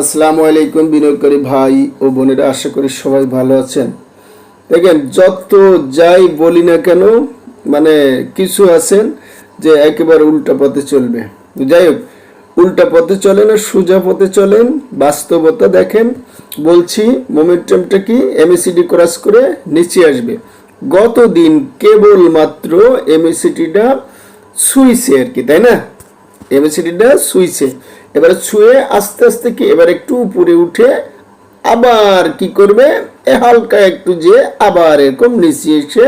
আসসালামু আলাইকুম বিনিয়োগকারী ভাই ও বোনেরা, আশা করি সবাই ভালো আছেন। দেখেন, যত যাই বলি না কেন মানে কিছু আছেন যে একেবারে উল্টা পথে চলবে। যাই হোক, উল্টা পথে চলেন আর সোজা পথে চলেন, বাস্তবতা দেখেন। বলছি মোমেন্টামটা কি? এমএসিডি ক্রস করে নিচে আসবে। গত দিন কেবলমাত্র এমএসিডিটা সুইসে আর কি, তাই না? এমএসিডিটা সুইছে এবারে ছুঁয়ে আস্তে আস্তে কি, এবার একটু উপরে উঠে আবার কি করবে? হালকা একটু যে আবার এরকম নিচে এসে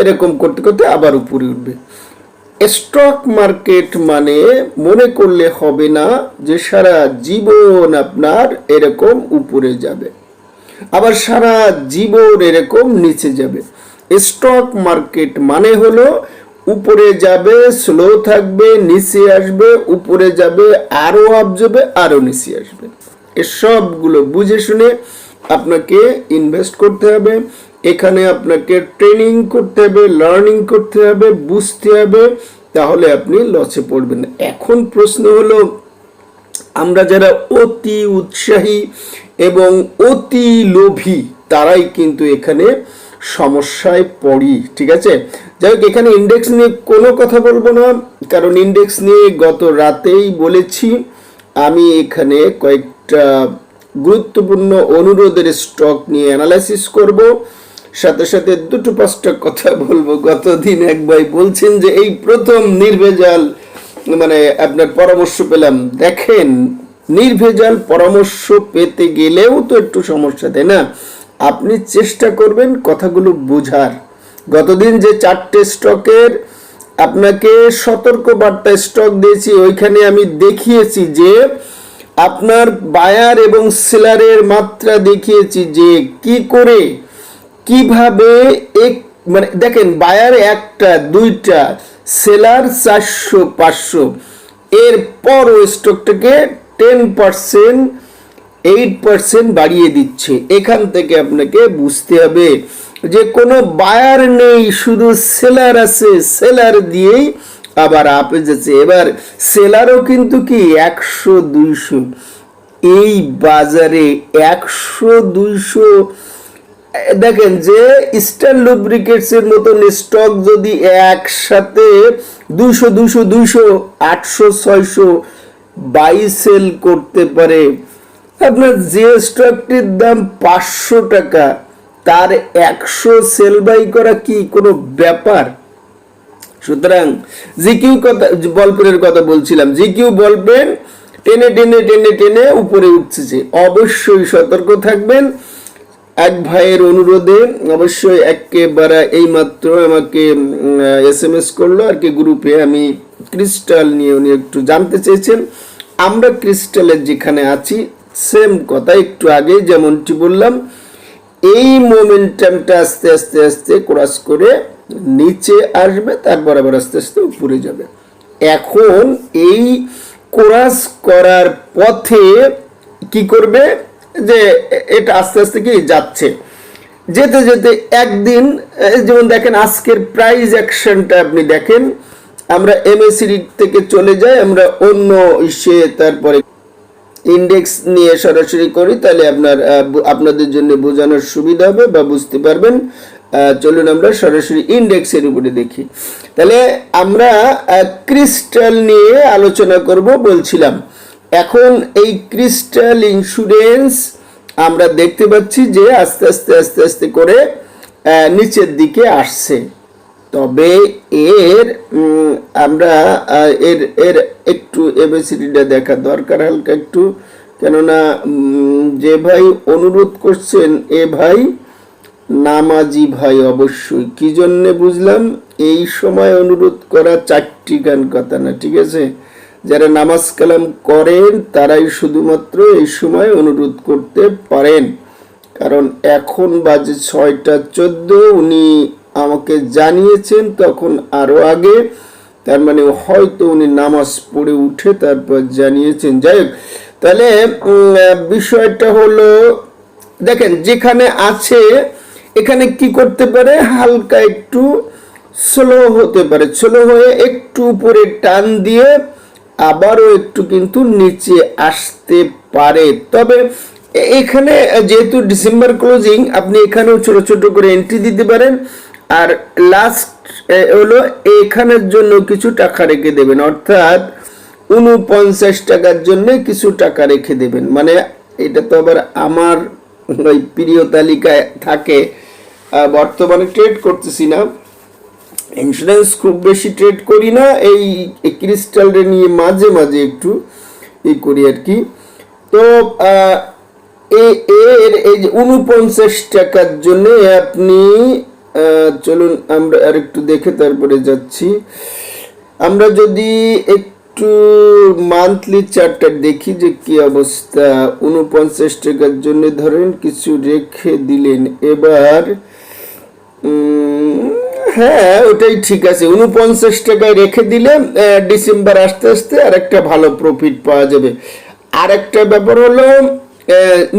এরকম করতে করতে আবার উপরে উঠবে। স্টক মার্কেট মানে মনে করলে হবে না যে সারা জীবন আপনার এরকম উপরে যাবে। আবার সারা জীবন এরকম নিচে যাবে। স্টক মার্কেট মানে হলো উপরে যাবে স্লো থাকবে, নিচে আসবে, উপরে যাবে আরও আপ যাবে আরও নিচে আসবে। এসবগুলো বুঝে শুনে আপনাকে ইনভেস্ট করতে হবে। এখানে আপনাকে ট্রেনিং করতে হবে লার্নিং করতে হবে, বুঝতে হবে, তাহলে আপনি লসে পড়বেন। এখন প্রশ্ন হলো, আমরা যারা অতি উৎসাহী এবং অতি লোভী, তারাই কিন্তু এখানে সমস্যায় পড়ি, ঠিক আছে? যাই হোক এখানে ইন্ডেক্স নিয়ে কোনো কথা বলব না, কারণ ইন্ডেক্স নিয়ে গত রাতেই বলেছি, আমি এখানে কয়েকটা গুরুত্বপূর্ণ অনুরোধের স্টক নিয়ে অ্যানালাইসিস করব। সাথে সাথে দুটো পাঁচটা কথা বলব। গতদিন এক ভাই বলছেন যে, এই প্রথম নির্ভেজাল মানে আপনার পরামর্শ পেলাম। দেখেন, নির্ভেজাল পরামর্শ পেতে গেলেও তো একটু সমস্যা, তাই না? আপনি চেষ্টা করবেন কথাগুলো বোঝার। গতদিন যে চারটে স্টকের আপনাকে সতর্ক বার্তা স্টক দিয়েছি, ওইখানে আমি দেখিয়েছি যে আপনার বায়ার এবং সেলারের মাত্রা দেখিয়েছি যে কি করে, কীভাবে এক মানে দেখেন বায়ার একটা, দুইটা, সেলার চারশো, পাঁচশো। এরপর ওই স্টকটাকে টেন পার্সেন্ট এইট পার্সেন্ট বাড়িয়ে দিচ্ছে। এখান থেকে আপনাকে বুঝতে হবে যে কোনো বায়ার নেই, শুধু সেলার আছে সেলার দিয়েই আবার আপে যাচ্ছে। এবার সেলারও কিন্তু কি একশো দুইশো। এই বাজারে একশো দুইশো, দেখেন যে ইস্টার্ন লুব্রিকেটস এর মতন স্টক যদি একসাথে দুইশো দুইশো দুইশো, আটশো, ছয়শো বাই সেল করতে পারে আপনার যে স্টকটির দাম পাঁচশো টাকা, তার একশো সেল বাই করা কি কোনো ব্যাপার? সুতরাং জিকিউ কথা, বলপেনের কথা বলছিলাম। জিকিউ বলপেন টেনে টেনে টেনে টেনে উপরে উঠছে। অবশ্যই সতর্ক থাকবেন। এক ভাইয়ের অনুরোধে অবশ্যই একেবারে এই মাত্র আমাকে এস এম এস করল। আর কি গ্রুপে আমি ক্রিস্টাল নিয়ে উনি একটু জানতে চেয়েছেন। আমরা ক্রিস্টালের যেখানে আছি সেম কথা, একটু আগে যেমনটি বললাম, এই মোমেন্টামটা আস্তে আস্তে আস্তে ক্রস করে নিচে আসবে তারপর আবার আস্তে আস্তে উপরে যাবে। এখন এই ক্রস করার পথে কি করবে? যে এটা আস্তে আস্তে কি যাচ্ছে? যেতে যেতে একদিন যেমন দেখেন আজকের প্রাইজ অ্যাকশনটা আপনি দেখেন, আমরা এমএসিডি থেকে চলে যাই, আমরা অন্য ইসে তারপরে ইন্ডেক্স নিয়ে সরাসরি করি, তাহলে আপনার আপনাদের জন্য বোঝানোর সুবিধা হবে বা বুঝতে পারবেন। চলুন আমরা সরাসরি ইন্ডেক্সের উপরে দেখি। তাহলে আমরা ক্রিস্টাল নিয়ে আলোচনা করব বলছিলাম। এখন এই ক্রিস্টাল ইন্স্যুরেন্স আমরা দেখতে পাচ্ছি যে আস্তে আস্তে আস্তে আস্তে করে নিচের দিকে আসছে। তবে এর আমরা এর এর একটু এবিসিডিটা দেখা দরকার হালকা একটু। কেননা যে ভাই অনুরোধ করছেন, এ ভাই নামাজি ভাই অবশ্যই। কি জন্যে বুঝলাম, এই সময় অনুরোধ করা চারটি গান কথা না, ঠিক আছে? যারা নামাজ কালাম করেন, তারাই শুধুমাত্র এই সময় অনুরোধ করতে পারেন। কারণ এখন বাজে ছয়টা চোদ্দ, উনি আমাকে জানিয়েছেন তখন আরও আগে। তার মানে হয়তো উনি নামাজ পড়ে উঠে তারপর জানিয়েছেন। যাই হোক, তাহলে বিষয়টা হলো, দেখেন, যেখানে আছে, এখানে কি করতে পারে? হালকা একটু স্লো হতে পারে। স্লো হয়ে একটু উপরে টান দিয়ে আবারও একটু কিন্তু নিচে আসতে পারে। তবে এখানে যেহেতু ডিসেম্বর ক্লোজিং, আপনি এখানেও ছোট ছোট করে এন্ট্রি দিতে পারেন। আর লাস্ট হলো এখানের জন্য কিছু টাকা রেখে দেবেন। অর্থাৎ উনপঞ্চাশ টাকার জন্য কিছু টাকা রেখে দেবেন। মানে এটা তো আবার আমার ওই প্রিয় তালিকায় থাকে। বর্তমানে ট্রেড করতেছি না। ইন্স্যুরেন্স খুব বেশি ট্রেড করি না। এই ক্রিস্টালটা নিয়ে মাঝে মাঝে একটু ই করি আর কি। তো এর এই যে উনপঞ্চাশ টাকার জন্য আপনি চলুন আমরা আর একটু দেখে তারপরে যাচ্ছি। আমরা যদি একটু মান্থলি চার্টটা দেখি যে কি অবস্থা, উনপঞ্চাশ টাকার জন্য ধরেন কিছু রেখে দিলেন। এবার হ্যাঁ ওটাই ঠিক আছে। উনপঞ্চাশ টাকায় রেখে দিলে ডিসেম্বর আসতে আসতে আর একটা ভালো প্রফিট পাওয়া যাবে। আর একটা ব্যাপার হলো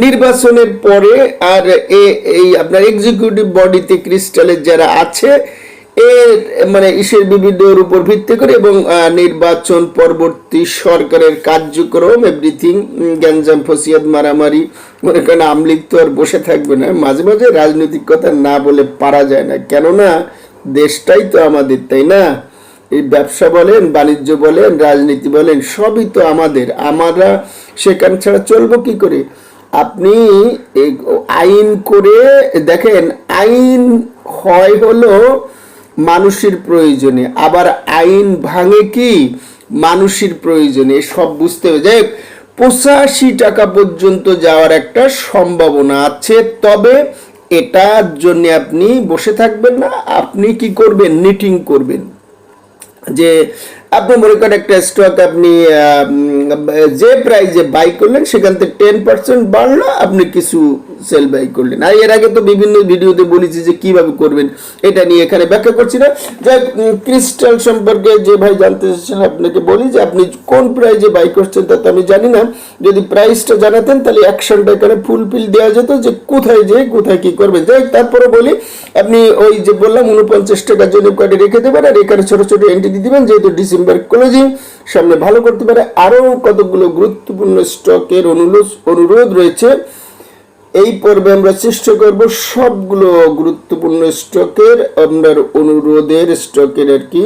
নির্বাচনের পরে আর এই আপনার এক্সিকিউটিভ বডিতে ক্রিস্টালের যারা আছে এর মানে ইসের বিবিধের উপর ভিত্তি করে এবং নির্বাচন পরবর্তী সরকারের কার্যক্রম এভরিথিং গ্যাঞ্জাম ফসিয়াদ মারামারি, মনে করেন আমলিগ তো আর বসে থাকবে না, মাঝে মাঝে রাজনৈতিক কথা না বলে পারা যায় না, কেননা দেশটাই তো আমাদের, তাই না? এই ব্যবসা বলেন, বাণিজ্য বলেন, রাজনীতি বলেন, সবই তো আমাদের, আমরা সেখান ছাড়া চলবো কি করে? আপনি আইন করে দেখেন, আইন হয় হলো মানুষের প্রয়োজনে, আবার আইন ভাঙে কি? মানুষের প্রয়োজনে সব বুঝতে হবে। যাই পঁচাশি টাকা পর্যন্ত যাওয়ার একটা সম্ভাবনা আছে, তবে এটার জন্য আপনি বসে থাকবেন না, আপনি কি করবেন? নিটিং করবেন। যে আপনি মনে করেন একটা স্টক আপনি যে প্রাইজে বাই করলেন, সেখান থেকে টেন পার্সেন্ট বাড়লো, আপনি কিছু সেল বাই করলেন। আর এর আগে তো বিভিন্ন ভিডিওতে বলেছি যে কীভাবে করবেন, এটা নিয়ে এখানে ব্যাখ্যা করছি না। যাই ক্রিস্টাল সম্পর্কে যে ভাই জানতে চাচ্ছেন, আপনাকে বলি যে আপনি কোন প্রাইজে বাই করছেন তা তো আমি জানি না। যদি প্রাইসটা জানাতেন, তাহলে অ্যাকশনটা এখানে ফুলফিল দেওয়া যেত যে কোথায় যে কোথায় কি করবেন। যাই তারপরে বলি, আপনি ওই যে বললাম উনপঞ্চাশ টাকার জন্য কার্ডে রেখে দেবেন আর এখানে ছোটো ছোটো এন্ট্রি দিয়ে দিবেন, যেহেতু ডিসেম্বর ক্লোজিং সামনে ভালো করতে পারে। আরও কতগুলো গুরুত্বপূর্ণ স্টকের অনুরোধ অনুরোধ রয়েছে। এই পর্বে আমরা চেষ্টা করব সবগুলো গুরুত্বপূর্ণ স্টকের আপনার অনুরোধের স্টকের আর কি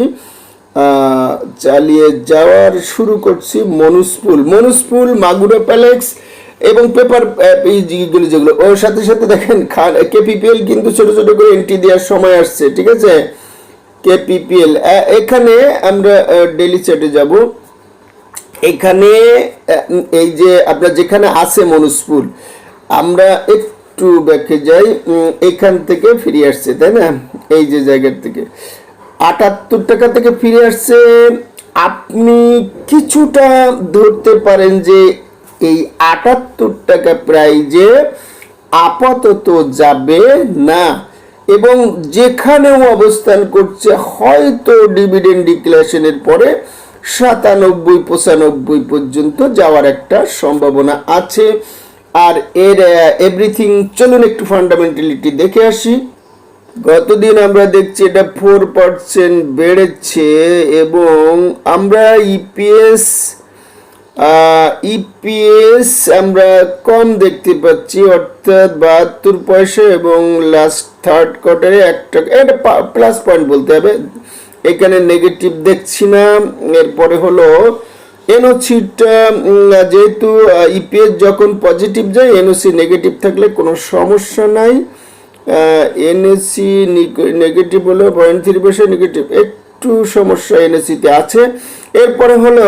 চালিয়ে যাওয়ার শুরু করছি মনুসপুল মনুসপুল মাগুরা প্যালেক্স এবং পেপার এই যেগুলো। ওর সাথে সাথে দেখেন কেপিপিএল কিন্তু ছোট ছোট করে এন্ট্রি দেওয়ার সময় আসছে, ঠিক আছে? কেপিপিএল এখানে আমরা ডেলি চ্যাটে যাব। এখানে এই যে আপনার যেখানে আছে মনুসপুর আমরা একটু ব্যাকে যাই এখান থেকে ফিরে আসছে, তাই না? এই যে জায়গার থেকে আটাত্তর টাকা থেকে ফিরে আসছে। আপনি কিছুটা ধরতে পারেন যে এই আটাত্তর টাকা প্রাইজে আপাতত যাবে না এবং যেখানেও অবস্থান করছে হয়তো ডিভিডেন্ড ডিক্লারেশনের পরে সাতানব্বই, পঁচানব্বই পর্যন্ত যাওয়ার একটা সম্ভাবনা আছে। আর এর এভরিথিং চলুন একটু ফান্ডামেন্টালিটি দেখে আসি। গতদিন আমরা দেখছি এটা ফোর পার্সেন্ট বেড়েছে এবং আমরা ইপিএস ইপিএস আমরা কম দেখতে পাচ্ছি, অর্থাৎ বাহাত্তর পয়সা এবং লাস্ট থার্ড কোয়ার্টারে এক টাকা, এটা প্লাস পয়েন্ট বলতে হবে। এখানে নেগেটিভ দেখছি না, এরপরে হলো এনওসিটা যেহেতু ইপিএস যখন পজিটিভ যায়, এনওসি নেগেটিভ থাকলে কোনো সমস্যা নাই। এনএসি নেগেটিভ হলো পয়েন্ট থ্রি পার্সেন্ট নেগেটিভ একটু সমস্যা এনএসিতে আছে। এরপরে হলো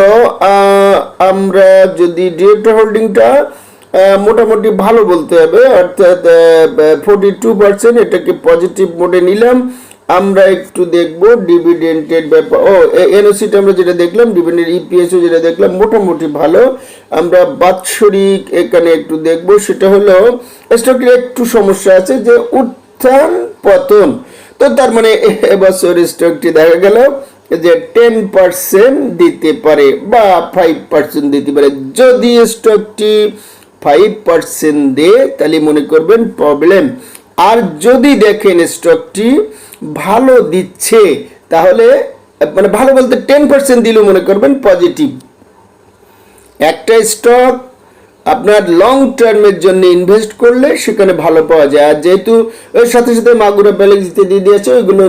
আমরা যদি ডিরেক্টর হোল্ডিংটা মোটামুটি ভালো বলতে হবে, অর্থাৎ ফোর্টি টু পার্সেন্ট এটাকে পজিটিভ মোডে নিলাম। আমরা একটু দেখব ডিভিডেন্টের ব্যাপার। ও এনওসিটা আমরা যেটা দেখলাম ডিভিডেন্ট ইপিএসও যেটা দেখলাম, মোটামুটি ভালো। আমরা বাৎসরিক এখানে একটু দেখব, সেটা হলো স্টকের একটু সমস্যা আছে যে উত্থান পতন। তো তার মানে এবছর স্টকটি দেখা গেল যে টেন পার্সেন্ট দিতে পারে বা ফাইভ পার্সেন্ট দিতে পারে। যদি স্টকটি ফাইভ পার্সেন্ট দেয়, তাহলে মনে করবেন প্রবলেম আর যদি দেখেন স্টকটি ভালো দিচ্ছে, তাহলে মানে ভালো বলতে টেন পার্সেন্ট দিলেও মনে করবেন পজিটিভ একটা স্টক আপনার লং টার্মের জন্য ইনভেস্ট করলে সেখানে ভালো পাওয়া যায়। আর যেহেতু এর সাথে সাথে মাগুরা ব্যালেন্স দিতে দিয়ে দিয়েছে, ওইগুলো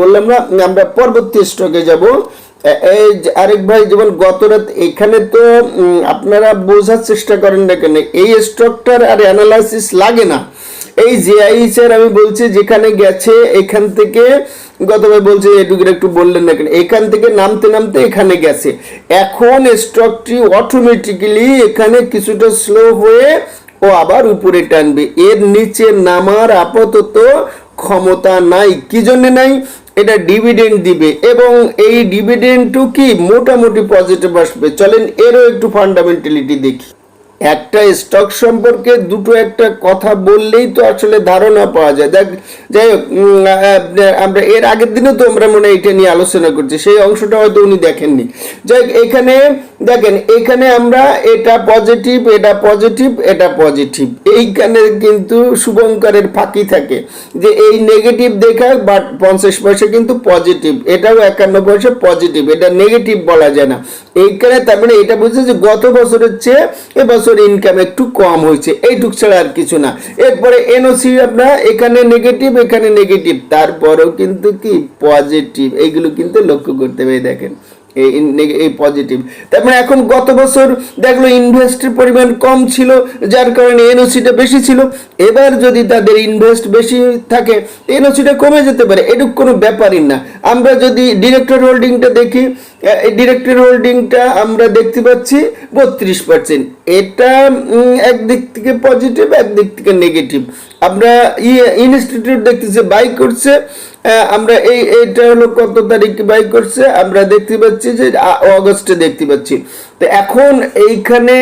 বললাম না, আমরা পরবর্তী স্টকে যাব। এই আরেক ভাই যেমন গত রাত এখানে তো আপনারা বোঝার চেষ্টা করেন না কেন, এই স্টকটার আর অ্যানালাইসিস লাগে না। এই জিআইএসের আমি বলছি যেখানে গেছে, এখান থেকে গতবার বলছে এটুকু একটু বললেন না কেন? এখান থেকে নামতে নামতে এখানে গেছে। এখন স্টকটি অটোমেটিক্যালি এখানে কিছুটা স্লো হয়ে ও আবার উপরে টানবে। এর নিচে নামার আপাতত ক্ষমতা নাই। কি জন্য নাই? এটা ডিভিডেন্ড দিবে। এবং এই ডিভিডেন্ডটু কি মোটামুটি পজিটিভ আসবে। চলেন, এরও একটু ফান্ডামেন্টালিটি দেখি। একটা স্টক সম্পর্কে দুটো একটা কথা বললেই তো আসলে ধারণা পাওয়া যায়। দেখ, যাই হোক আমরা এর আগের দিনও তো আমরা মনে এটা নিয়ে আলোচনা করছি, সেই অংশটা হয়তো উনি দেখেননি। যাই এখানে দেখেন, এখানে আমরা এটা পজিটিভ এটা পজিটিভ এটা পজিটিভ এইখানে কিন্তু শুভঙ্করের ফাঁকি থাকে যে এই নেগেটিভ দেখা বাট পঞ্চাশ পয়সা কিন্তু পজিটিভ এটাও একান্ন পয়সা পজিটিভ এটা নেগেটিভ বলা যায় না। এইখানে তার মানে এটা বুঝছে যে গত বছরের চেয়ে এবছর ইনকাম একটু কম হয়েছে। এইটুক ছাড়া আর কিছু না। এরপরে এনওসি আপনার এখানে নেগেটিভ এখানে নেগেটিভ তারপরেও কিন্তু কি? পজিটিভ এইগুলো কিন্তু লক্ষ্য করতে হবে। দেখেন এই এই পজিটিভ তার মানে এখন গত বছর দেখল ইনভেস্টের পরিমাণ কম ছিল, যার কারণে এনওসিটা বেশি ছিল। এবার যদি তাদের ইনভেস্ট বেশি থাকে এনওসিটা কমে যেতে পারে। এটুক কোনো ব্যাপারই না। আমরা যদি ডিরেক্টর হোল্ডিংটা দেখি ডিরেক্টর হোল্ডিংটা আমরা দেখতে পাচ্ছি বত্রিশ পার্সেন্ট এটা একদিক থেকে পজিটিভ একদিক থেকে নেগেটিভ আমরা ইনস্টিটিউট দেখতেছি বাই করছে আমরা এই এটা হলো কত তারিখ বাই করছে? আমরা দেখতে পাচ্ছি যে অগস্টে দেখতে পাচ্ছি। তো এখন এইখানে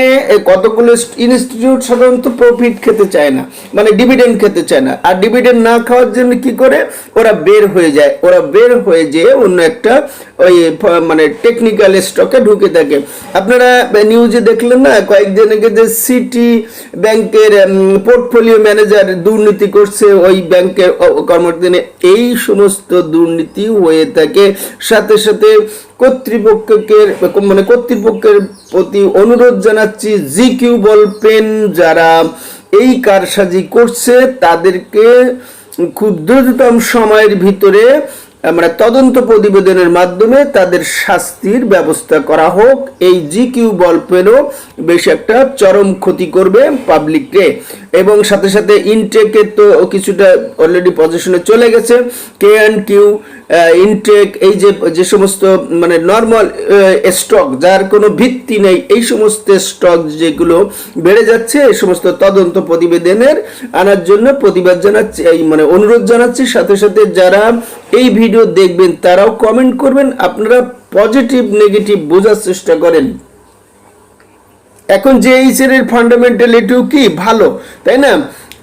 কতগুলো ইনস্টিটিউট সাধারণত প্রফিট খেতে চায় না মানে ডিভিডেন্ড খেতে চায় না। আর ডিভিডেন্ড না খাওয়ার জন্য কি করে? ওরা বের হয়ে যায়। ওরা বের হয়ে যেয়ে অন্য একটা ওই মানে টেকনিক্যাল স্টকে ঢুকে থাকে। আপনারা নিউজে দেখলেন না, কয়েকদিন আগে যে সিটি ব্যাংকের পোর্টফোলিও ম্যানেজার দুর্নীতি করছে, ওই ব্যাংকের কর্মদিনে এই সমস্ত দুর্নীতি হয়ে থাকে। সাথে সাথে কর্তৃপক্ষকে মানে কর্তৃপক্ষের প্রতি অনুরোধ জানাচ্ছি জি কিউ বল পেন যারা এই কারসাজি করছে, তাদেরকে খুব দ্রুততম সময়ের ভিতরে আমরা তদন্ত প্রতিবেদনের মাধ্যমে তাদের শাস্তির ব্যবস্থা করা হোক। এই জি কিউ বল পেনও বেশ একটা চরম ক্ষতি করবে পাবলিককে এবং সাথে সাথে ইনটেকের তো কিছুটা অলরেডি পজিশনে চলে গেছে। কে অ্যান্ড কিউ ইনটেক এই যে যে সমস্ত মানে নর্মাল স্টক যার কোনো ভিত্তি নেই, এই সমস্ত স্টক যেগুলো বেড়ে যাচ্ছে, এই সমস্ত তদন্ত প্রতিবেদনের আনার জন্য প্রতিবাদ জানাচ্ছি, এই মানে অনুরোধ জানাচ্ছি। সাথে সাথে যারা এই ভিডিও দেখবেন, তারাও কমেন্ট করবেন। আপনারা পজিটিভ নেগেটিভ বোঝার চেষ্টা করেন। এখন যে এইচের ফান্ডামেন্টালিটিও কি? ভালো, তাই না?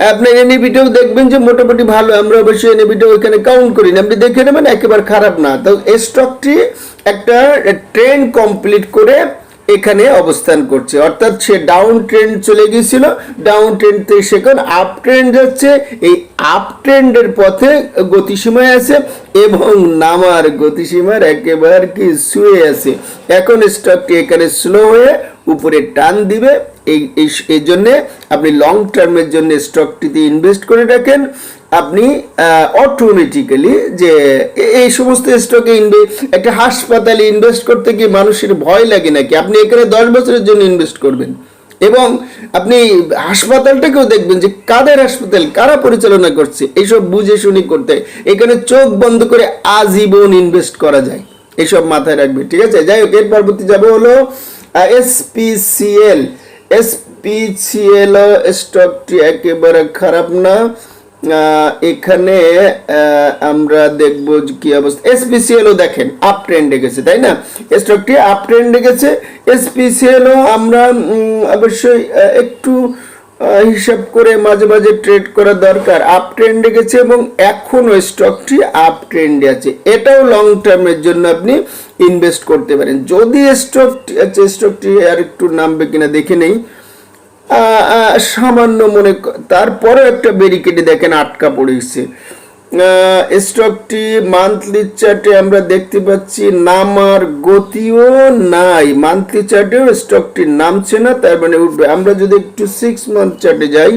আপনার এনএবিটাও দেখবেন যে মোটামুটি ভালো, আমরা অবশ্যই এনএবিটা ওইখানে কাউন্ট করি না। আপনি দেখে নেবেন একেবারে খারাপ না। তো এই স্টকটি একটা ট্রেন্ড কমপ্লিট করে এখানে অবস্থান করছে। অর্থাৎ সে ডাউন ট্রেন্ড চলে গিয়েছিল। ডাউন ট্রেন্ড থেকে সেখান আপ ট্রেন্ড যাচ্ছে। এই আপ ট্রেন্ডের পথে গতিসীমায় আছে এবং নামার গতিসীমার একেবারে কি শুয়ে আছে। এখন স্টকটি এখানে স্লো হয়ে উপরে টান দিবে। এই, এই- জন্যে আপনি লং টার্মের জন্য স্টকটিতে ইনভেস্ট করে রাখেন। আপনি অটোমেটিক্যালি যে এই সমস্ত স্টকে একটা হাসপাতালে ইনভেস্ট করতে গিয়ে মানুষের ভয় লাগে নাকি? আপনি এখানে দশ বছরের জন্য ইনভেস্ট করবেন। এবং আপনি হাসপাতালটাকেও দেখবেন যে কাদের হাসপাতাল, কারা পরিচালনা করছে? এইসব বুঝে শুনে করতে। এখানে চোখ বন্ধ করে আজীবন ইনভেস্ট করা যায়। এইসব মাথায় রাখবে ঠিক আছে? যাই হোক, এর পরবর্তী যাব হলো এসপিসিএল এসপিসিএল স্টকটি একেবারে খারাপ না। এখানে আমরা দেখব কি অবস্থা। এসপিসিএলও দেখেন আপ ট্রেন্ডে গেছে, তাই না? স্টকটি আপ ট্রেন্ডে গেছে এসপিসিএলও আমরা অবশ্যই একটু হিসাব করে মাঝে মাঝে ট্রেড করা দরকার। আপ ট্রেন্ডে গেছে এবং এখনও স্টকটি আপ ট্রেন্ডে আছে। এটাও লং টার্মের জন্য আপনি ইনভেস্ট করতে পারেন। যদি স্টকটি আছে স্টকটি আর একটু নামবে কিনা দেখে নেই। সামান্য মনে তারপরে একটা ব্যারিকেডে দেখেন আটকা পড়েছে। স্টকটি মান্থলি চার্টে আমরা দেখতে পাচ্ছি নামার গতিও নাই। মান্থলি চার্টেও স্টকটি নামছে না, তার মানে উঠবে। আমরা যদি একটু সিক্স মান্থ চার্টে যাই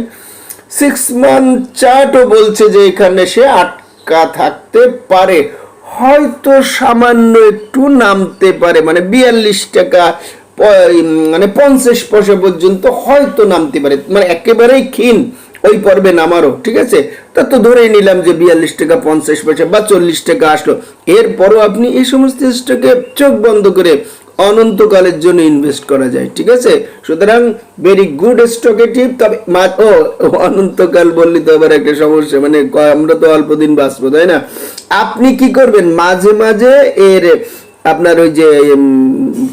সিক্স মান্থ চার্টও বলছে যে এখানে সে আটকা থাকতে পারে। হয়তো সামান্য একটু নামতে পারে মানে বিয়াল্লিশ টাকা মানে পঞ্চাশ পয়সা পর্যন্ত হয়তো নামতে পারে। মানে একেবারেই ক্ষীণ। ওই পর্বে নামারও ঠিক আছে? তা তো ধরেই নিলাম যে বিয়াল্লিশ টাকা, পঞ্চাশ পয়সা বা চল্লিশ টাকা আসলো। এরপরও আপনি এই সমস্ত স্টকে চোখ বন্ধ করে অনন্তকালের জন্য ইনভেস্ট করা যায়, ঠিক আছে? সুতরাং ভেরি গুড স্টকে টিপ তবে ও, অনন্তকাল বললি তো আবার একটা সমস্যা মানে আমরা তো অল্প দিন বাঁচবো, তাই না? আপনি কি করবেন? মাঝে মাঝে এর আপনার ওই যে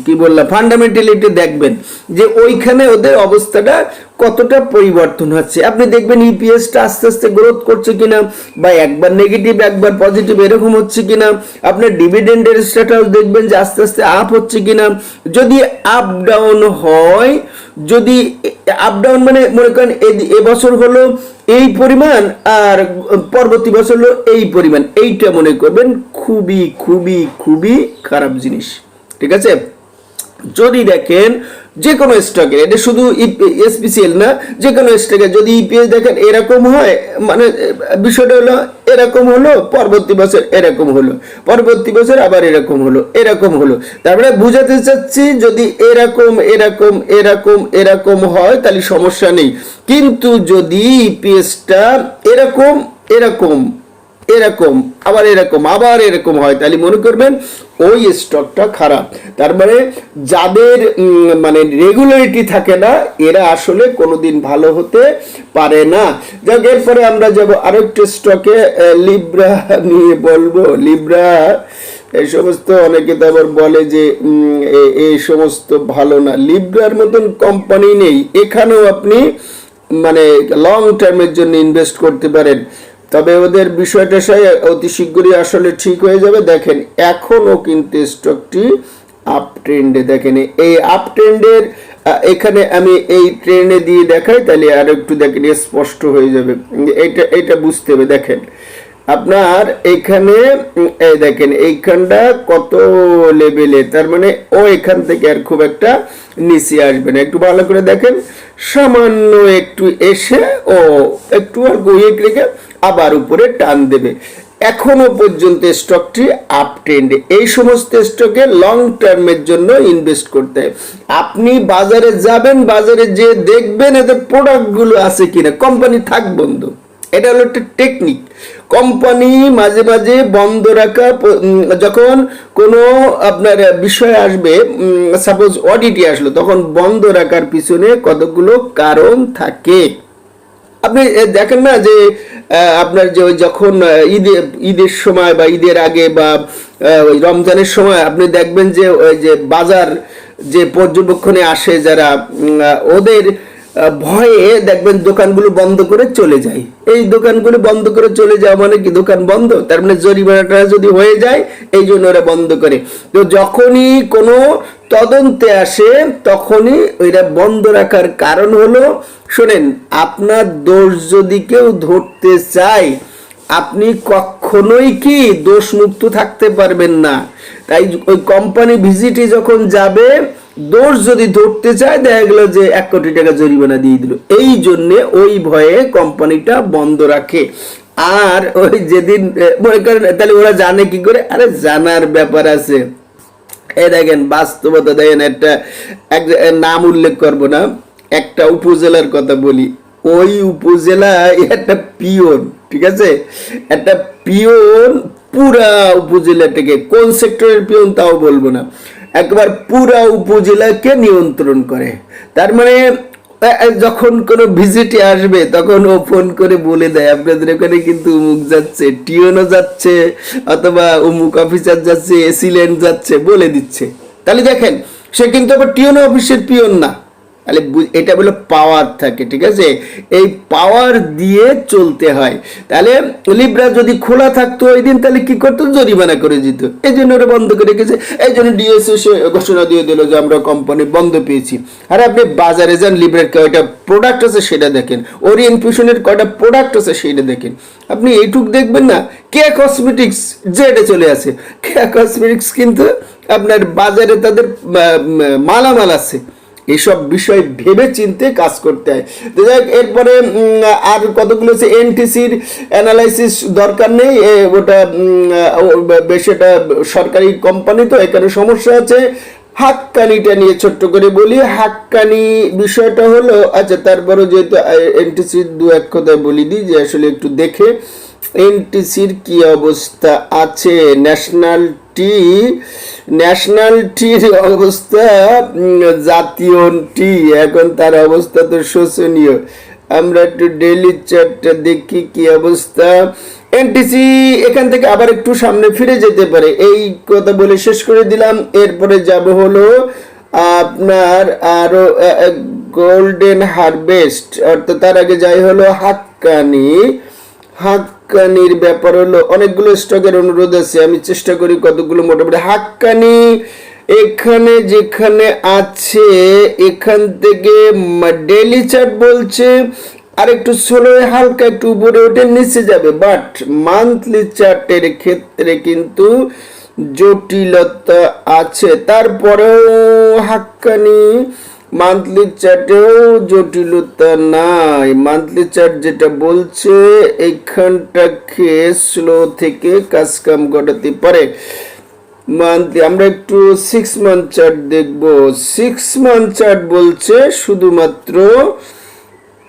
কি বললাম ফান্ডামেন্টালিটি দেখবেন, যে ওইখানে ওদের অবস্থাটা কতটা পরিবর্তন হচ্ছে? আপনি দেখবেন ইপিএসটা আস্তে আস্তে গ্রোথ করছে কিনা বা একবার নেগেটিভ একবার পজিটিভ এরকম হচ্ছে কিনা? আপনার ডিভিডেন্ডের স্ট্যাটাস দেখবেন যে আস্তে আস্তে আপ হচ্ছে কিনা? যদি আপ ডাউন হয়, যদি আপ ডাউন মানে মনে করেন এবছর হলো এই পরিমাণ আর পরবর্তী বছর হলো এই পরিমাণ। এইটা মনে করবেন খুবই খুবই খুবই খারাপ জিনিস। ঠিক আছে? যদি দেখেন যে কোনো স্টকে এটা শুধু এসপিসিএল না যে কোনো স্টকে যদি ইপিএস দেখেন, এরকম হয় মানে বিষয়টা হলো, এরকম হলো, পরবর্তী বছর এরকম হলো, পরবর্তী বছর আবার এরকম হলো এরকম হলো। তারপরে বুঝাতে চাচ্ছি, যদি এরকম এরকম এরকম এরকম হয়, তাহলে সমস্যা নেই। কিন্তু যদি ইপিএসটা এরকম এরকম এরকম, আবার এরকম আবার এরকম হয়। তাহলে মনে করবেন, ওই স্টকটা খারাপ। তার মানে যাদের মানে রেগুলারিটি থাকে না, এরা আসলে কোনোদিন ভালো হতে পারে না। যাক, এরপরে আমরা যাব আরেকটা স্টকে লিব্রা নিয়ে বলব। লিব্রা এই সমস্ত অনেকে তো আবার বলে যে এই সমস্ত ভালো না। লিব্রার মতন কোম্পানি নেই। এখানেও আপনি মানে লং টার্মের জন্য ইনভেস্ট করতে পারেন। তবে ওদের বিষয়টা সেই অতি শীঘ্রই আসলে ঠিক হয়ে যাবে। দেখেন, এখনও কিন্তু স্টকটি আপ ট্রেন্ডে দেখেন, এই আপ ট্রেন্ডের এখানে আমি এই ট্রেনে দিয়ে দেখাই, তাহলে আর একটু দেখেন স্পষ্ট হয়ে যাবে। এটা এটা বুঝতে হবে। দেখেন, আপনার এখানে এই দেখেন, এইখানটা কত লেভেলে তার মানে ও এখান থেকে আর খুব একটা নিচে আসবে না। একটু ভালো করে দেখেন, সামান্য একটু এসে ও একটু আর গইয়ে রেখে আবার উপরে টান দেবে। এখনও পর্যন্ত স্টকটি আপ ট্রেন্ডে এই সমস্ত স্টকে লং টার্মের জন্য ইনভেস্ট করতে আপনি বাজারে যাবেন, বাজারে যে দেখবেন এদের প্রোডাক্টগুলো আছে কিনা। কোম্পানি থাক বন্ধু, এটা হলো একটা টেকনিক কোম্পানি মাঝে মাঝে বন্ধ রাখা যখন কোনো আপনার বিষয় আসবে সাপোজ অডিটে আসলো, তখন বন্ধ রাখার পিছনে কতগুলো কারণ থাকে? আপনি দেখেন না যে আপনার যে যখন ঈদে, ঈদের সময় বা ঈদের আগে বা ওই রমজানের সময় আপনি দেখবেন যে ওই যে বাজার যে পর্যবেক্ষণে আসে যারা ওদের ভয়ে দেখবেন দোকানগুলো বন্ধ করে চলে যায়। এই দোকানগুলো বন্ধ করে চলে যাওয়া মানে কি? দোকান বন্ধ। তার মানে জরিমানাটা যদি হয়ে যায়, এই জন্য ওরা বন্ধ করে। তো যখনই কোনো তদন্তে আসে, তখনই ওইটা বন্ধ রাখার কারণ হলো, শোনেন, আপনার দোষ যদি কেউ ধরতে চায় আপনি কখনোই কি দোষ মুক্ত থাকতে পারবেন না। তাই ওই কোম্পানি ভিজিটে যখন যাবে, দোষ যদি ধরতে চায়, দেখা গেল যে এক কোটি টাকা জরিমানা দিয়ে দিল। এই জন্যে ওই ভয়ে কোম্পানিটা বন্ধ রাখে। আর ওই যেদিন মনে করেন, তাহলে ওরা জানে কি করে? আরে জানার ব্যাপার আছে। এ দেখেন, বাস্তবতা দেখেন, একটা, এক নাম উল্লেখ করব না। একটা উপজেলার কথা বলি। ওই উপজেলায় একটা পিওন, ঠিক আছে? একটা পিওন পুরা উপজেলাটাকে কোন সেক্টরের পিওন তাও বলব না। একবার পুরা উপজেলাকে নিয়ন্ত্রণ করে। তার মানে যখন কোনো ভিজিটে আসবে, তখন ও ফোন করে বলে দেয়, আপনাদের ওখানে কিন্তু উমুক যাচ্ছে, টিওনও যাচ্ছে, অথবা উমুক অফিসার যাচ্ছে এসিলেন্ট যাচ্ছে, বলে দিচ্ছে। তাহলে দেখেন, সে কিন্তু আবার টিওনো অফিসের পিওন না। তাহলে এটা বলে পাওয়ার থাকে, ঠিক আছে? এই পাওয়ার দিয়ে চলতে হয়। তাহলে লিব্রা যদি খোলা থাকতো ওই দিন, তাহলে কি করতো? জরিমানা করে দিত। এই জন্য ওরা বন্ধ করে রেখেছে। এই জন্য ডিএসএ সে ঘোষণা দিয়ে দিল যে আমরা কোম্পানি বন্ধ পেয়েছি। আর আপনি বাজারে যান লিব্রার কয়টা প্রোডাক্ট আছে সেটা দেখেন। ওরিয়েন্ট ফিউশনের কয়টা প্রোডাক্ট আছে সেটা দেখেন। আপনি এইটুক দেখবেন না কে কসমেটিক্স যেটা চলে আসে। কে কসমেটিক্স কিন্তু আপনার বাজারে তাদের মালামাল আছে। এইসব বিষয় ভেবে চিনতে কাজ করতে হয়। তো যাই এরপরে আর কতগুলো হচ্ছে এনটিসির অ্যানালাইসিস দরকার নেই। ওটা এটা সরকারি কোম্পানি তো, এখানে সমস্যা আছে। হাক্কানিটা নিয়ে ছোট্ট করে বলি। হাক্কানি বিষয়টা হলো আচ্ছা তারপরে যেহেতু এনটিসির দু এক কথায় বলি দিই যে আসলে একটু দেখে। এনটিসির কি অবস্থা আছে? ন্যাশনাল টি ন্যাশনাল টির অবস্থা জাতীয় টি। এখন তার অবস্থা তো শোচনীয়। আমরা একটু ডেইলি চার্টটা দেখি কি অবস্থা। এনটিসি এখান থেকে আবার একটু সামনে ফিরে যেতে পারে। এই কথা বলে শেষ করে দিলাম। এরপরে যাব হলো আপনার আরও গোল্ডেন হারভেস্ট অর্থাৎ তার আগে যাই হলো হাক্কানি হাক্কানির ব্যাপার হলো, অনেকগুলো স্টকের অনুরোধ আছে, আমি চেষ্টা করি কতগুলো মোটামুটি। হাক্কানি এখানে যেখানে আছে, এখান থেকে ডেলি চার্ট বলছে, আর একটু স্লো হালকা একটু উপরে ওঠে নিচে যাবে। বাট মান্থলি চার্টের ক্ষেত্রে কিন্তু জটিলতা আছে। তারপরেও হাক্কানি মান্থলি চার্টেও জটিলতা নাই মান্থলি চার্ট যেটা বলছে এইখানটাকে স্লো থেকে কাজ কাম ঘটাতে পারে মান্থলি আমরা একটু সিক্স মান্থ চার্ট দেখব সিক্স মান্থ চার্ট বলছে শুধুমাত্র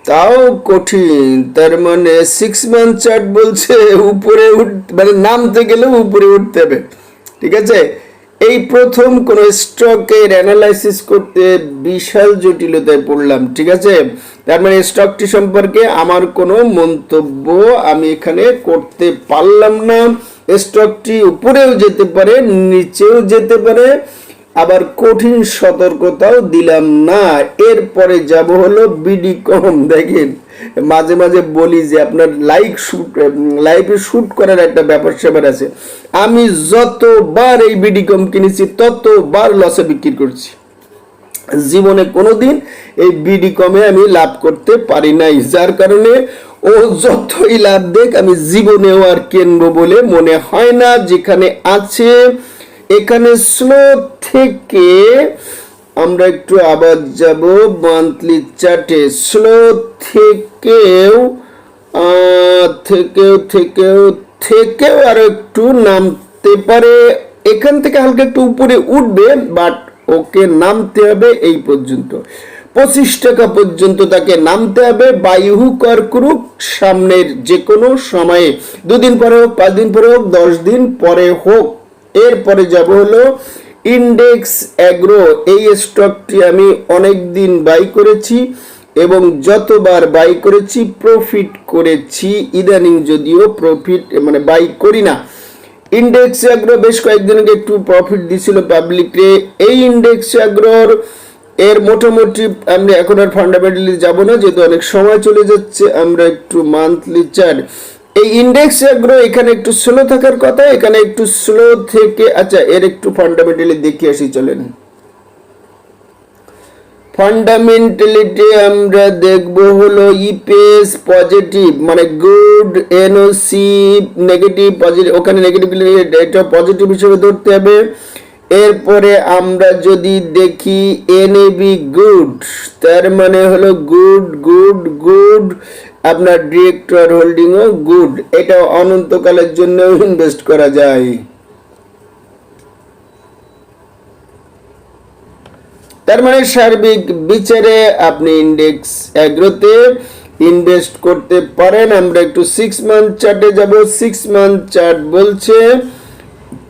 তাও কঠিন তার মানে সিক্স মান্থ চার্ট বলছে উপরে উঠ মানে নামতে গেলেও উপরে উঠতে হবে ঠিক আছে এই প্রথম কোন স্টকের অ্যানালাইসিস করতে বিশাল জটিলতায় পড়লাম, ঠিক আছে? তার মানে স্টকটি সম্পর্কে আমার কোনো মন্তব্য আমি এখানে করতে পারলাম না। স্টকটি উপরেও যেতে পারে, নিচেও যেতে পারে, আবার কঠিন সতর্কতাও দিলাম না। এরপরে যাব হলো বিডি কম, দেখেন। মাঝে মাঝে বলি যে আপনার লাইক শুট লাইভে শুট করার একটা ব্যাপার স্যাপার আছে। আমি যতবার এই বিডি কম কিনেছি, ততবার লসে বিক্রি করছি। জীবনে কোনোদিন এই বিডি কমে আমি লাভ করতে পারি নাই। যার কারণে ও যতই লাভ দেখ আমি জীবনেও আর কিনবো বলে মনে হয় না। যেখানে আছে, এখানে স্লো থেকে আমরা একটু আবার যাব মান্থলি চার্টে স্লো থেকেও থেকেও থেকেও থেকেও আরও একটু নামতে পারে। এখান থেকে হালকা একটু উপরে উঠবে বাট ওকে নামতে হবে এই পর্যন্ত। পঁচিশ টাকা পর্যন্ত তাকে নামতে হবে। বায়ু কর করুক সামনের যে কোনো সময়ে। দুদিন পরে হোক পাঁচ দিন পরে হোক, দশ দিন পরে হোক। এরপরে যাব হলো ইন্ডেক্স অ্যাগ্রো এই স্টকটি আমি অনেক দিন বাই করেছি এবং যতবার বাই করেছি প্রফিট করেছি। ইদানিং যদিও প্রফিট মানে বাই করি না। ইন্ডেক্স অ্যাগ্রো বেশ কয়েকদিন আগে একটু প্রফিট দিছিল পাবলিকে এই ইন্ডেক্স অ্যাগ্রোর এর মোটামুটি আমরা এখন আর ফান্ডামেন্টালি যাব না, যেহেতু অনেক সময় চলে যাচ্ছে, আমরা একটু মান্থলি চার্ট এই ইন্ডেক্স অ্যাগ্রো এখানে একটু স্লো থাকার কথা, এখানে একটু স্লো থেকে আচ্ছা এর একটু ফান্ডামেন্টালি দেখে আসি, চলেন। ফান্ডামেন্টালিটি আমরা দেখব হলো ইপিএস পজিটিভ মানে গুড এনওসি নেগেটিভ পজিটিভ ওখানে নেগেটিভ এটা পজিটিভ হিসেবে ধরতে হবে। এরপরে আমরা যদি দেখি এনএবি গুড তার মানে হলো গুড গুড গুড আপনার ডিরেক্টর হোল্ডিংও গুড এটা অনন্তকালের জন্য ইনভেস্ট করা যায়। তার মানে সার্বিক বিচারে আপনি ইন্ডেক্স অ্যাগ্রোতে ইনভেস্ট করতে পারেন। আমরা একটু সিক্স মান্থ চার্টে যাব। সিক্স মান্থ চার্ট বলছে,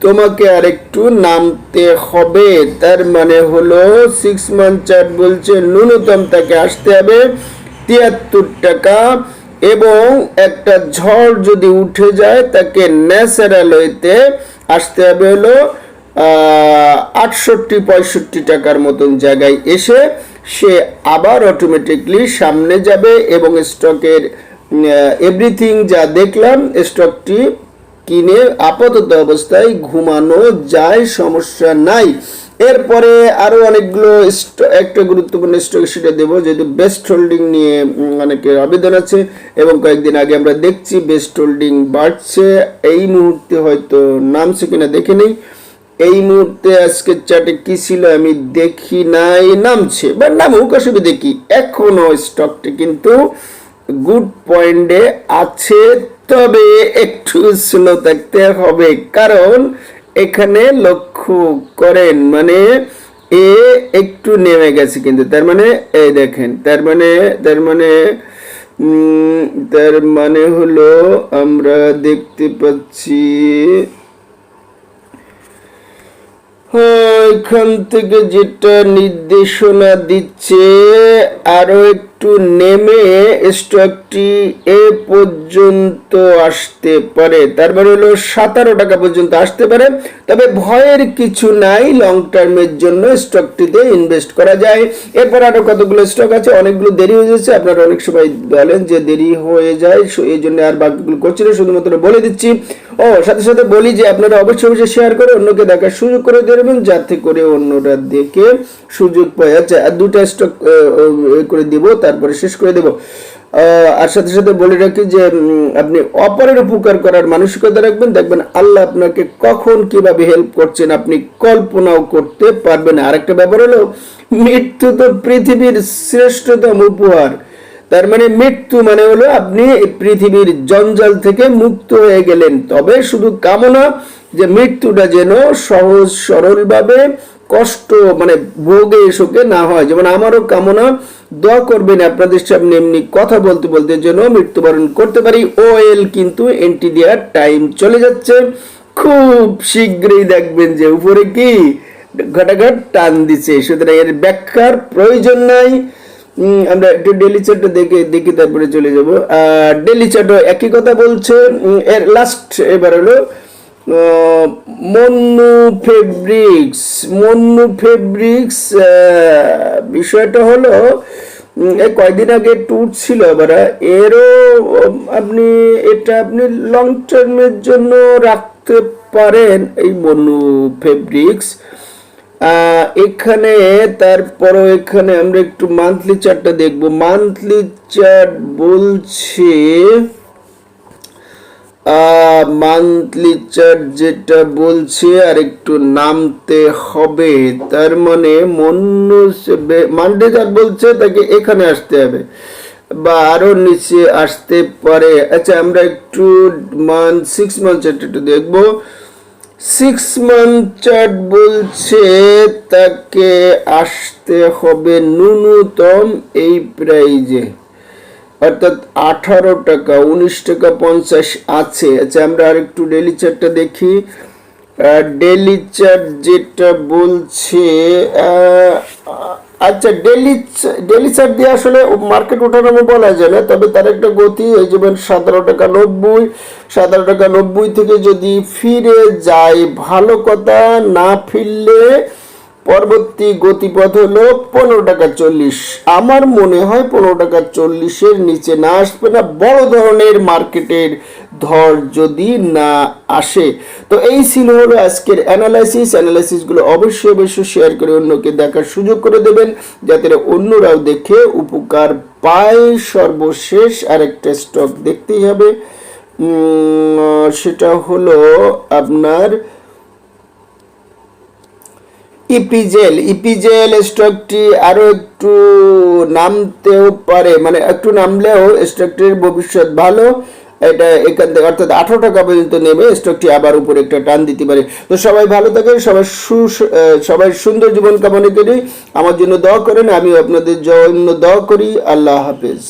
তোমাকে আর একটু নামতে হবে। তার মানে হলো সিক্স মান্থ চার্ট বলছে, ন্যূনতম তাকে আসতে হবে। তিয়াত্তর টাকা এবং একটা ঝড় যদি উঠে যায়, তাকে ন্যাচারাল হইতে আসতে হবে হলো আটষট্টি পঁয়ষট্টি টাকার মতন জায়গায় এসে সে আবার অটোমেটিকলি সামনে যাবে এবং স্টকের এভরিথিং যা দেখলাম স্টকটি কিনে আপাতত অবস্থায় ঘুমানো যায়, সমস্যা নাই। এরপরে আরও অনেকগুলো একটা গুরুত্বপূর্ণ স্টক সেটা দেবো, যেহেতু বেস্ট হোল্ডিং নিয়ে অনেকের আবেদন আছে, এবং কয়েকদিন আগে আমরা দেখছি বেস্ট হোল্ডিং বাড়ছে। এই মুহূর্তে হয়তো নামছে কিনা দেখে নেই। এই মুহূর্তে আজকে চার্টে কি ছিল আমি দেখি নাই, নামছে। বা নামুক, অসুবিধে কি? এখনও স্টকটি কিন্তু গুড পয়েন্টে আছে, তবে একটু স্লো থাকতে হবে, কারণ এখানে লক্ষ্য করেন মানে এ একটু নেমে গেছে কিন্তু তার মানে এই দেখেন তার মানে তার মানে তার মানে হলো আমরা দেখতে পাচ্ছি হ্যাঁ, এখান থেকে যেটা নির্দেশনা দিচ্ছে আরও একটু নেমে স্টকটি এ পর্যন্ত আসতে পারে। তার মানে হলো সতেরো টাকা পর্যন্ত আসতে পারে। তবে ভয়ের কিছু নাই লং টার্মের জন্য স্টকটিতে ইনভেস্ট করা যায়। এরপর আরও কতগুলো স্টক আছে, অনেকগুলো দেরি হয়ে যাচ্ছে। আপনারা অনেক সময় বলেন যে দেরি হয়ে যায় এই জন্য আর বাকিগুলো করছি না, শুধুমাত্র বলে দিচ্ছি। ও, সাথে সাথে বলি যে আপনারা অবশ্যই অবশ্যই শেয়ার করে অন্যকে দেখার সুযোগ করে দেবেন যাতে করে অন্যরা দেখে সুযোগ পায়। আচ্ছা আর দুটা স্টক করে দিব তারপরে শেষ করে দেব। আর সাথে সাথে বলে রাখি যে আপনি অপরের উপকার করার মানসিকতা রাখবেন। দেখবেন আল্লাহ আপনাকে কখন কীভাবে হেল্প করছেন আপনি কল্পনাও করতে পারবেন না। আরেকটা ব্যাপার হলো, মৃত্যু তো পৃথিবীর শ্রেষ্ঠতম উপহার। তার মানে মৃত্যু মানে হলো আপনি পৃথিবীর জঞ্জাল থেকে মুক্ত হয়ে গেলেন। তবে শুধু কামনা যে মৃত্যুটা যেন সহজ সরলভাবে কষ্ট মানে ভোগে শোকে না হয়। যেমন আমারও কামনা, দোয়া করবেন আপনাদের সামনে এমনি কথা বলতে বলতে যেন মৃত্যুবরণ করতে পারি। ওএল কিন্তু এন্টি দেওয়ার টাইম চলে যাচ্ছে। খুব শীঘ্রই দেখবেন যে উপরে কি ঘটাঘট টান দিচ্ছে। সুতরাং এর ব্যাখ্যার প্রয়োজন নাই। আমরা একটু ডেলি চার্টটা দেখে, দেখি তারপরে চলে যাব। ডেলি চার্টও একই কথা বলছে। এর লাস্ট এবার হলো মন্নু ফেব্রিক্স মন্নু ফেব্রিক্স বিষয়টা হলো এই কয়দিন আগে ট্যুর ছিল এবার এরও আপনি, এটা আপনি লং টার্মের জন্য রাখতে পারেন এই মন্নু ফেব্রিক্স। এখানে, তারপরও এখানে আমরা একটু মান্থলি চার্টটা দেখব। মান্থলি চার্ট বলছে মান্থলি চার্ট যেটা বলছে আর একটু নামতে হবে, তার মানে মন্য মান্ডে চার্ট বলছে তাকে এখানে আসতে হবে, বা আরও নিচে আসতে পারে। আচ্ছা আমরা একটু মান্থ সিক্স মান্থ চার্ট একটু দেখব। সিক্স মান্থ চার্ট বলছে তাকে আসতে হবে ন্যূনতম এই প্রাইজে অর্থাৎ আঠারো টাকা, উনিশ টাকা, পঞ্চাশ আছে। আচ্ছা আমরা আর একটু ডেলি চার্টটা দেখি ডেলি চার্ট যেটা বলছে আচ্ছা ডেলি ডেলি চার্ট দিয়ে আসলে মার্কেট ওঠানামো বলা যায় না, তবে তার একটা গতি, এই যেমন সতেরো টাকা নব্বই, সতেরো টাকা নব্বই থেকে যদি ফিরে যায়, ভালো কথা না ফিরলে পরবর্তী গতিপথ হলো পনেরো টাকা চল্লিশ। আমার মনে হয় পনেরো টাকা চল্লিশের নিচে না আসবে না, বড় ধরনের মার্কেটের ধর যদি না আসে। তো এই ছিল হলো আজকের অ্যানালাইসিস অ্যানালাইসিসগুলো অবশ্যই অবশ্যই শেয়ার করে অন্যকে দেখার সুযোগ করে দেবেন, যাতে অন্যরাও দেখে উপকার পায় সর্বশেষ আরেকটা স্টক দেখতেই হবে। সেটা হলো আপনার ইপিজেল ইপিজেল স্টকটি আরও একটু নামতেও পারে মানে একটু নামলেও স্টকটির ভবিষ্যৎ ভালো। এটা এখান থেকে অর্থাৎ আঠারো টাকা পর্যন্ত নেমে স্টকটি আবার উপরে একটা টান দিতে পারে। তো সবাই ভালো থাকেন সবাই সু সবাই সুন্দর জীবন কামনা করি। আমার জন্য দোয়া করেন আমি আপনাদের জন্য দোয়া করি। আল্লাহ হাফেজ।